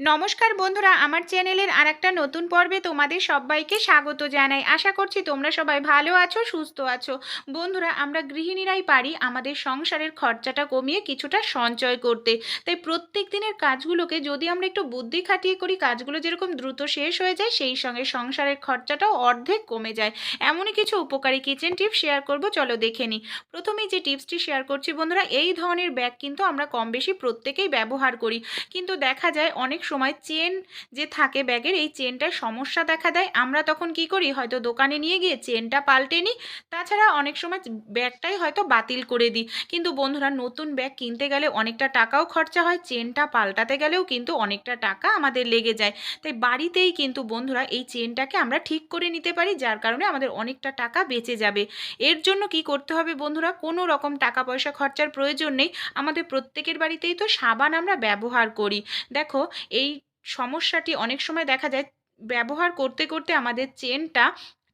নমস্কার বন্ধুরা, আমার চ্যানেলের আর একটা নতুন পর্বে তোমাদের সবাইকে স্বাগত জানাই। আশা করছি তোমরা সবাই ভালো আছো, সুস্থ আছো। বন্ধুরা, আমরা গৃহিণীরাই পারি আমাদের সংসারের খরচাটা কমিয়ে কিছুটা সঞ্চয় করতে। তাই প্রত্যেক দিনের কাজগুলোকে যদি আমরা একটু বুদ্ধি খাটিয়ে করি, কাজগুলো যেরকম দ্রুত শেষ হয়ে যায়, সেই সঙ্গে সংসারের খরচাটাও অর্ধেক কমে যায়। এমনই কিছু উপকারী কিচেন টিপস শেয়ার করব, চলো দেখে নিই প্রথমেই যে টিপসটি শেয়ার করছি বন্ধুরা, এই ধরনের ব্যাগ কিন্তু আমরা কম বেশি প্রত্যেকেই ব্যবহার করি। কিন্তু দেখা যায়, অনেক সময় চেন যে থাকে ব্যাগের, এই চেনটায় সমস্যা দেখা দেয়। আমরা তখন কি করি? হয়তো দোকানে নিয়ে গিয়ে চেনটা পাল্টে নিই। তাছাড়া অনেক সময় ব্যাগটাই হয়তো বাতিল করে দিই। কিন্তু বন্ধুরা, নতুন ব্যাগ কিনতে গেলে অনেকটা টাকাও খরচা হয়, চেনটা পাল্টাতে গেলেও কিন্তু অনেকটা টাকা আমাদের লেগে যায়। তাই বাড়িতেই কিন্তু বন্ধুরা, এই চেনটাকে আমরা ঠিক করে নিতে পারি, যার কারণে আমাদের অনেকটা টাকা বেঁচে যাবে। এর জন্য কি করতে হবে বন্ধুরা? কোনো রকম টাকা পয়সা খরচার প্রয়োজন নেই। আমাদের প্রত্যেকের বাড়িতেই তো সাবান আমরা ব্যবহার করি। দেখো এই সমস্যাটি অনেক সময় দেখা যায় ব্যবহার করতে করতে আমাদের চেনটা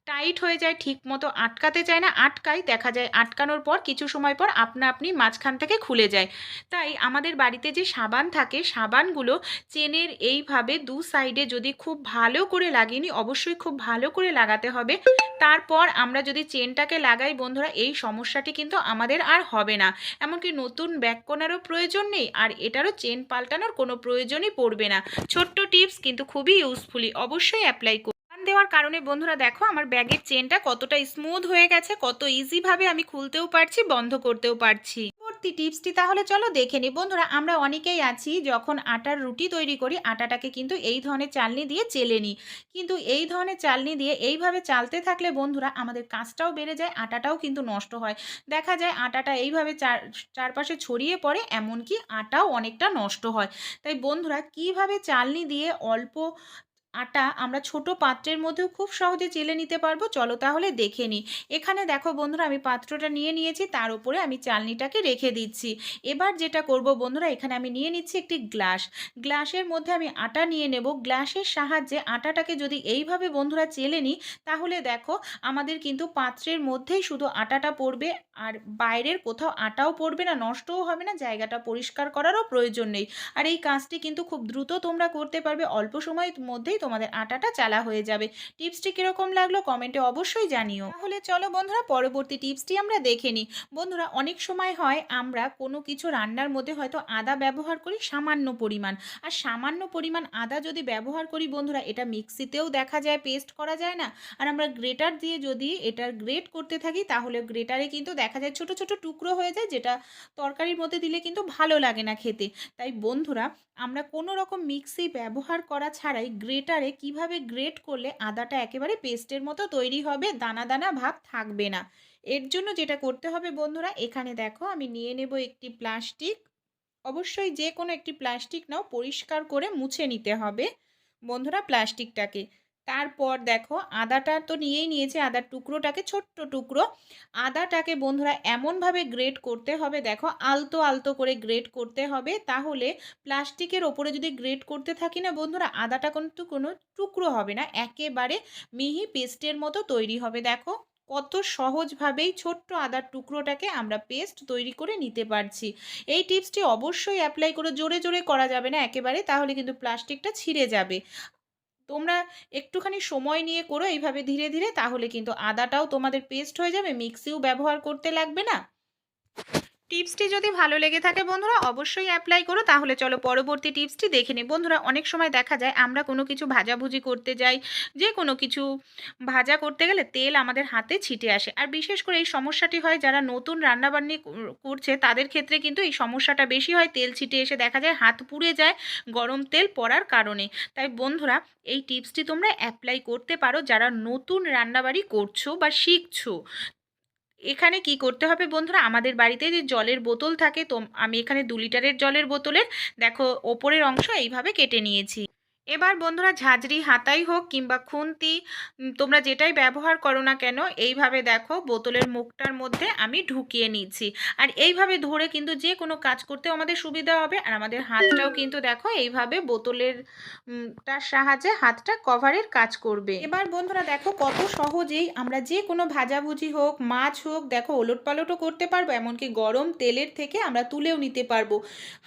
টাইট হয়ে যায় ঠিক মতো আটকাতে চায় না আটকাই দেখা যায় আটকানোর পর কিছু সময় পর আপনা আপনি মাঝখান থেকে খুলে যায়। তাই আমাদের বাড়িতে যে সাবান থাকে, সাবানগুলো চেনের এইভাবে দু সাইডে যদি খুব ভালো করে লাগিয়ে অবশ্যই খুব ভালো করে লাগাতে হবে। তারপর আমরা যদি চেনটাকে লাগাই, বন্ধুরা, এই সমস্যাটি কিন্তু আমাদের আর হবে না। এমনকি নতুন ব্যাক কোনারও প্রয়োজন নেই, আর এটারও চেন পাল্টানোর কোনো প্রয়োজনই পড়বে না। ছোট্ট টিপস কিন্তু খুবই ইউজফুলি অবশ্যই অ্যাপ্লাই দেওয়ার কারণে বন্ধুরা দেখো আমার ব্যাগের চেনটা কতটা স্মুথ হয়ে গেছে, কত ইজিভাবে আমি খুলতেও পারছি, বন্ধ করতেও পারছি। পরবর্তী টিপসটি তাহলে চলো দেখে নিই বন্ধুরা, আমরা অনেকেই আছি যখন আটার রুটি তৈরি করি, আটাটাকে কিন্তু এই ধরনের চালনি দিয়ে চেলে নিই কিন্তু এই ধরনের চালনি দিয়ে এইভাবে চালতে থাকলে বন্ধুরা আমাদের কাজটাও বেড়ে যায়, আটাটাও কিন্তু নষ্ট হয়। দেখা যায় আটাটা এইভাবে চার, চারপাশে ছড়িয়ে পড়ে, এমনকি আটাও অনেকটা নষ্ট হয়। তাই বন্ধুরা, কীভাবে চালনি দিয়ে অল্প আটা আমরা ছোট পাত্রের মধ্যেও খুব সহজে চেলে নিতে পারব। চলো তাহলে দেখে নিই এখানে দেখো বন্ধুরা, আমি পাত্রটা নিয়ে নিয়েছি, তার উপরে আমি চালনিটাকে রেখে দিচ্ছি। এবার যেটা করব বন্ধুরা, এখানে আমি নিয়ে নিচ্ছি একটি গ্লাস। গ্লাসের মধ্যে আমি আটা নিয়ে নেব। গ্লাসের সাহায্যে আটাটাকে যদি এইভাবে বন্ধুরা চেলে নিই তাহলে দেখো আমাদের কিন্তু পাত্রের মধ্যেই শুধু আটাটা পড়বে, আর বাইরের কোথাও আটাও পড়বে না, নষ্টও হবে না, জায়গাটা পরিষ্কার করারও প্রয়োজন নেই। আর এই কাজটি কিন্তু খুব দ্রুত তোমরা করতে পারবে। অল্প সময়ের মধ্যেই তোমাদের আটাটা চালা হয়ে যাবে। টিপসটি কীরকম লাগল কমেন্টে অবশ্যই জানিও। তাহলে চলো বন্ধুরা পরবর্তী টিপসটি আমরা দেখে নিই। বন্ধুরা অনেক সময় হয় আমরা কোনো কিছু রান্নার মধ্যে হয়তো আদা ব্যবহার করি সামান্য পরিমাণ। আর সামান্য পরিমাণ আদা যদি ব্যবহার করি বন্ধুরা এটা মিক্সিতেও দেখা যায়, পেস্ট করা যায় না। আর আমরা গ্রেটার দিয়ে যদি এটার গ্রেট করতে থাকি তাহলে গ্রেটারে কিন্তু দেখা যায় ছোট ছোট টুকরো হয়ে যায় যেটা তরকারির মধ্যে দিলে কিন্তু ভালো লাগে না খেতে। তাই বন্ধুরা আমরা কোনো রকম মিক্সি ব্যবহার করা ছাড়াই গ্রেটারে কীভাবে গ্রেট করলে আদাটা একেবারে পেস্টের মতো তৈরি হবে, দানা দানা ভাব থাকবে না। এর জন্য যেটা করতে হবে বন্ধুরা, এখানে দেখো আমি নিয়ে নেব একটি প্লাস্টিক অবশ্যই যে কোনো একটি প্লাস্টিক নাও পরিষ্কার করে মুছে নিতে হবে বন্ধুরা প্লাস্টিকটাকে তারপর দেখো আদাটা তো নিয়েই নিয়েছে, আদার টুকরোটাকে ছোট্ট টুকরো। আদাটাকে বন্ধুরা এমনভাবে গ্রেড করতে হবে, দেখো আলতো আলতো করে গ্রেড করতে হবে, তাহলে প্লাস্টিকের ওপরে যদি গ্রেড করতে থাকি না বন্ধুরা, আদাটা কিন্তু কোনো টুকরো হবে না, একেবারে মিহি পেস্টের মতো তৈরি হবে। দেখো কত সহজভাবেই ছোট্ট আদার টুকরোটাকে আমরা পেস্ট তৈরি করে নিতে পারছি। এই টিপসটি অবশ্যই অ্যাপ্লাই করে জোরে জোরে করা যাবে না, একেবারে তাহলে কিন্তু প্লাস্টিকটা ছিঁড়ে যাবে। তোমরা একটুখানি সময় নিয়ে করো এইভাবে ধীরে ধীরে, তাহলে কিন্তু আদাটাও তোমাদের পেস্ট হয়ে যাবে মিক্সিও ব্যবহার করতে লাগবে না। টিপসটি যদি ভালো লেগে থাকে বন্ধুরা, অবশ্যই অ্যাপ্লাই করো। তাহলে চলো পরবর্তী টিপসটি দেখে নিই। বন্ধুরা, অনেক সময় দেখা যায় আমরা কোনো কিছু ভাজাভুজি করতে যাই, যে কোনো কিছু ভাজা করতে গেলে তেল আমাদের হাতে ছিটে আসে। আর বিশেষ করে এই সমস্যাটি হয় যারা নতুন রান্নাবান্নি করছে, তাদের ক্ষেত্রে কিন্তু এই সমস্যাটা বেশি হয়। তেল ছিটে এসে দেখা যায় হাত পুড়ে যায় গরম তেল পড়ার কারণে। তাই বন্ধুরা, এই টিপসটি তোমরা অ্যাপ্লাই করতে পারো যারা নতুন রান্নাবাড়ি করছ বা শিখছো। এখানে কি করতে হবে বন্ধুরা? আমাদের বাড়িতে যে জলের বোতল থাকে তো আমি এখানে দু লিটারের জলের বোতলের, দেখো, ওপরের অংশ এইভাবে কেটে নিয়েছি। এবার বন্ধুরা ঝাঁঝরি, হাতাই হোক কিংবা খুন্তি তোমরা যেটাই ব্যবহার করো না কেন, এইভাবে দেখো বোতলের মুখটার মধ্যে আমি ঢুকিয়ে নিচ্ছি। আর এইভাবে ধরে কিন্তু যে কোনো কাজ করতেও আমাদের সুবিধা হবে। আর আমাদের হাতটাও কিন্তু দেখো এইভাবে বোতলের তার সাহায্যে হাতটা কভারের কাজ করবে। এবার বন্ধুরা দেখো কত সহজেই আমরা যে কোনো ভাজাভুজি হোক, মাছ হোক, দেখো ওলট পালটও করতে পারব, এমনকি গরম তেলের থেকে আমরা তুলেও নিতে পারব।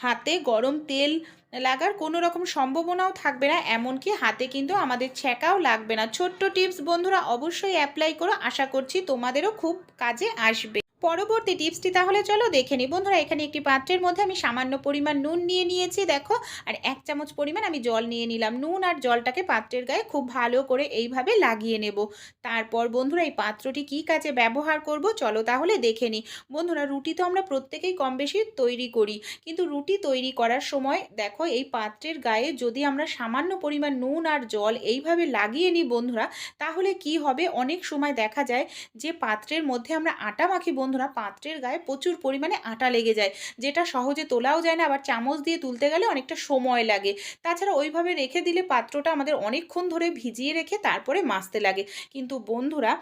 হাতে গরম তেল লাগার কোনো রকম সম্ভাবনাও থাকবে না, এমনকি হাতে কিন্তু আমাদের ছ্যাঁকাও লাগবে না। ছোট্ট টিপস বন্ধুরা, অবশ্যই অ্যাপ্লাই করো। আশা করছি তোমাদেরও খুব কাজে আসবে। পরবর্তী টিপসটি তাহলে চলো দেখে নিই। বন্ধুরা, এখানে একটি পাত্রের মধ্যে আমি সামান্য পরিমাণ নুন নিয়ে নিয়েছি, দেখো। আর এক চামচ পরিমাণ আমি জল নিয়ে নিলাম। নুন আর জলটাকে পাত্রের গায়ে খুব ভালো করে এইভাবে লাগিয়ে নেব। তারপর বন্ধুরা, এই পাত্রটি কী কাজে ব্যবহার করব চলো তাহলে দেখে নিই। বন্ধুরা, রুটি তো আমরা প্রত্যেকেই কম বেশি তৈরি করি। কিন্তু রুটি তৈরি করার সময় দেখো, এই পাত্রের গায়ে যদি আমরা সামান্য পরিমাণ নুন আর জল এইভাবে লাগিয়ে নিই বন্ধুরা, তাহলে কি হবে? অনেক সময় দেখা যায় যে পাত্রের মধ্যে আমরা আটা মাখি বন্ধুরা, পাত্রের গায়ে প্রচুর পরিমাণে আটা লেগে যায়, যেটা সহজে তোলাও যায় না, আবার চামচ দিয়ে তুলতে গেলে অনেকটা সময় লাগে। তাছাড়া ওইভাবে রেখে দিলে পাত্রটা আমাদের অনেকক্ষণ ধরে ভিজিয়ে রেখে তারপরে মাছতে লাগে। কিন্তু বন্ধুরা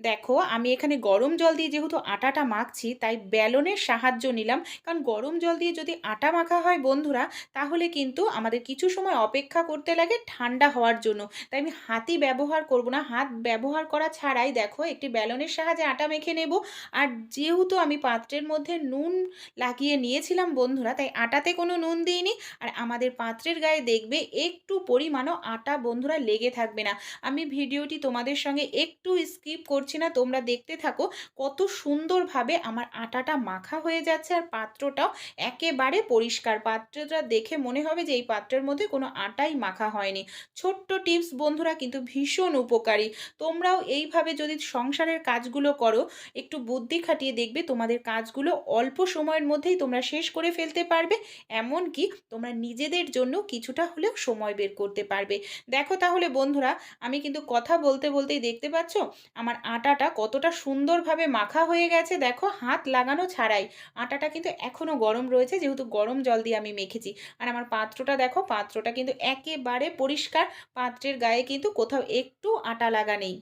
দেখো, আমি এখানে গরম জল দিয়ে যেহেতু আটাটা মাখছি, তাই বেলনের সাহায্য নিলাম। কারণ গরম জল দিয়ে যদি আটা মাখা হয় বন্ধুরা, তাহলে কিন্তু আমাদের কিছু সময় অপেক্ষা করতে লাগে ঠান্ডা হওয়ার জন্য। তাই আমি হাতি ব্যবহার করব না। হাত ব্যবহার করা ছাড়াই দেখো, একটি বেলনের সাহায্যে আটা মেখে নেব। আর যেহেতু আমি পাত্রের মধ্যে নুন লাগিয়ে নিয়েছিলাম বন্ধুরা, তাই আটাতে কোনো নুন দিইনি। আর আমাদের পাত্রের গায়ে দেখবে, একটু পরিমাণও আটা বন্ধুরা লেগে থাকবে না। আমি ভিডিওটি তোমাদের সঙ্গে একটু স্কিপ করছি করছি না, তোমরা দেখতে থাকো কত সুন্দরভাবে আমার আটাটা মাখা হয়ে যাচ্ছে আর পাত্রটাও একেবারে পরিষ্কার। পাত্রটা দেখে মনে হবে যে এই পাত্রের মধ্যে কোনো আটাই মাখা হয়নি। ছোট্ট টিপস বন্ধুরা কিন্তু ভীষণ উপকারী। তোমরাও এইভাবে যদি সংসারের কাজগুলো করো, একটু বুদ্ধি খাটিয়ে দেখবে তোমাদের কাজগুলো অল্প সময়ের মধ্যেই তোমরা শেষ করে ফেলতে পারবে, এমনকি তোমরা নিজেদের জন্য কিছুটা হলেও সময় বের করতে পারবে। দেখো তাহলে বন্ধুরা, আমি কিন্তু কথা বলতে বলতেই দেখতে পাচ্ছ, আমার আটাটা কতটা সুন্দরভাবে মাখা হয়ে গেছে দেখো, হাত লাগানো ছাড়াই। আটাটা কিন্তু এখনও গরম রয়েছে, যেহেতু গরম জল দিয়ে আমি মেখেছি। আর আমার পাত্রটা দেখো, পাত্রটা কিন্তু একেবারে পরিষ্কার, পাত্রের গায়ে কিন্তু কোথাও একটু আটা লাগা নেই।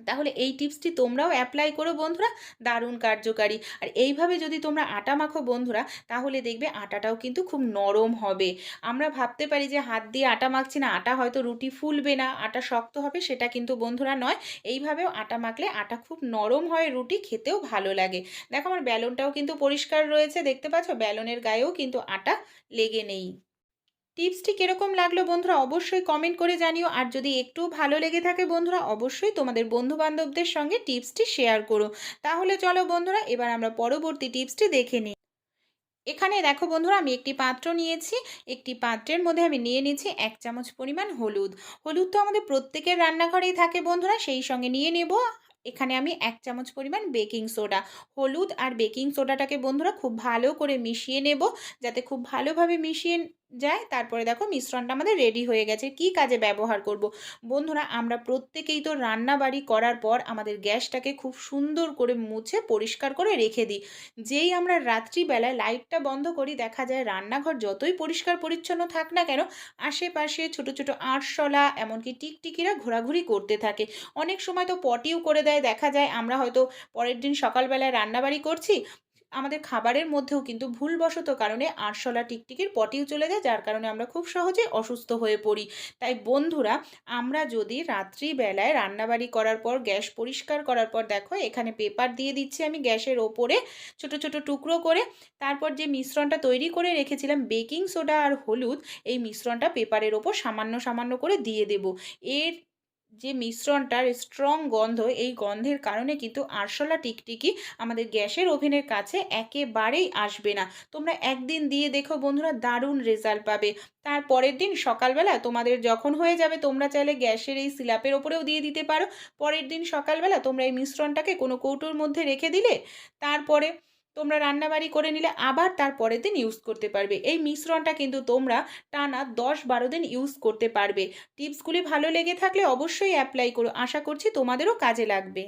তাহলে এই টিপসটি তোমরাও অ্যাপ্লাই করো বন্ধুরা, দারুণ কার্যকারী। আর এইভাবে যদি তোমরা আটা মাখো বন্ধুরা, তাহলে দেখবে আটাটাও কিন্তু খুব নরম হবে। আমরা ভাবতে পারি যে হাত দিয়ে আটা মাখছি না, আটা হয়তো রুটি ফুলবে না, আটা শক্ত হবে, সেটা কিন্তু বন্ধুরা নয়। এইভাবেও আটা মাখলে আটা খুব নরম হয়, রুটি খেতেও ভালো লাগে। দেখো আমার ব্যালনটাও কিন্তু পরিষ্কার রয়েছে, দেখতে পাচ্ছ? ব্যালনের গায়েও কিন্তু আটা লেগে নেই। টিপসটি কীরকম লাগল বন্ধুরা অবশ্যই কমেন্ট করে জানিও। আর যদি একটু ভালো লেগে থাকে বন্ধুরা, অবশ্যই তোমাদের বন্ধুবান্ধবদের সঙ্গে টিপসটি শেয়ার করো। তাহলে চলো বন্ধুরা, এবার আমরা পরবর্তী টিপসটি দেখে নিই। এখানে দেখো বন্ধুরা, আমি একটি পাত্র নিয়েছি। একটি পাত্রের মধ্যে আমি নিয়ে নিয়েছি এক চামচ পরিমাণ হলুদ। হলুদ তো আমাদের প্রত্যেকের রান্নাঘরেই থাকে বন্ধুরা, সেই সঙ্গে নিয়ে নেব। এখানে আমি এক চামচ পরিমাণ বেকিং সোডা। হলুদ আর বেকিং সোডাটাকে বন্ধুরা খুব ভালো করে মিশিয়ে নেব, যাতে খুব ভালোভাবে মিশিয়ে যায়, তারপরে দেখো মিশ্রণটা আমাদের রেডি হয়ে গেছে। কি কাজে ব্যবহার করব। বন্ধুরা, আমরা প্রত্যেকেই তো রান্না বাড়ি করার পর আমাদের গ্যাসটাকে খুব সুন্দর করে মুছে পরিষ্কার করে রেখে দিই। যেই আমরা রাত্রিবেলায় লাইটটা বন্ধ করি, দেখা যায় রান্নাঘর যতই পরিষ্কার পরিচ্ছন্ন থাক না কেন, আশেপাশে ছোট ছোট আরশলা, এমনকি টিকটিকিরা ঘোরাঘুরি করতে থাকে। অনেক সময় তো পটিও করে দেয়। দেখা যায় আমরা হয়তো পরের দিন সকালবেলায় রান্নাবাড়ি করছি আমাদের খাবারের মধ্যেও কিন্তু ভুলবশত কারণে আরশোলা টিকটিকির পটিও চলে যায়, যার কারণে আমরা খুব সহজে অসুস্থ হয়ে পড়ি। তাই বন্ধুরা, আমরা যদি রাত্রিবেলায় রান্নাবাড়ি করার পর, গ্যাস পরিষ্কার করার পর, দেখো এখানে পেপার দিয়ে দিচ্ছি আমি গ্যাসের ওপরে ছোট ছোট টুকরো করে। তারপর যে মিশ্রণটা তৈরি করে রেখেছিলাম, বেকিং সোডা আর হলুদ, এই মিশ্রণটা পেপারের ওপর সামান্য সামান্য করে দিয়ে দেব। এর যে মিশ্রণটার স্ট্রং গন্ধ, এই গন্ধের কারণে কিন্তু আরশোলা টিকটিকি আমাদের গ্যাসের ওভেনের কাছে একেবারেই আসবে না। তোমরা একদিন দিয়ে দেখো বন্ধুরা, দারুণ রেজাল্ট পাবে। তার পরের দিন সকালবেলা তোমাদের যখন হয়ে যাবে, তোমরা চাইলে গ্যাসের এই সিলাপের ওপরেও দিয়ে দিতে পারো। পরের দিন সকালবেলা তোমরা এই মিশ্রণটাকে কোনো কৌটোর মধ্যে রেখে দিলে, তারপরে তোমরা রান্নাবাড়ি করে নিলে আবার তার পরের দিন ইউজ করতে পারবে। এই মিশ্রণটা কিন্তু তোমরা টানা দশ বারো দিন ইউজ করতে পারবে। টিপসগুলি ভালো লেগে থাকলে অবশ্যই অ্যাপ্লাই করো। আশা করছি তোমাদেরও কাজে লাগবে।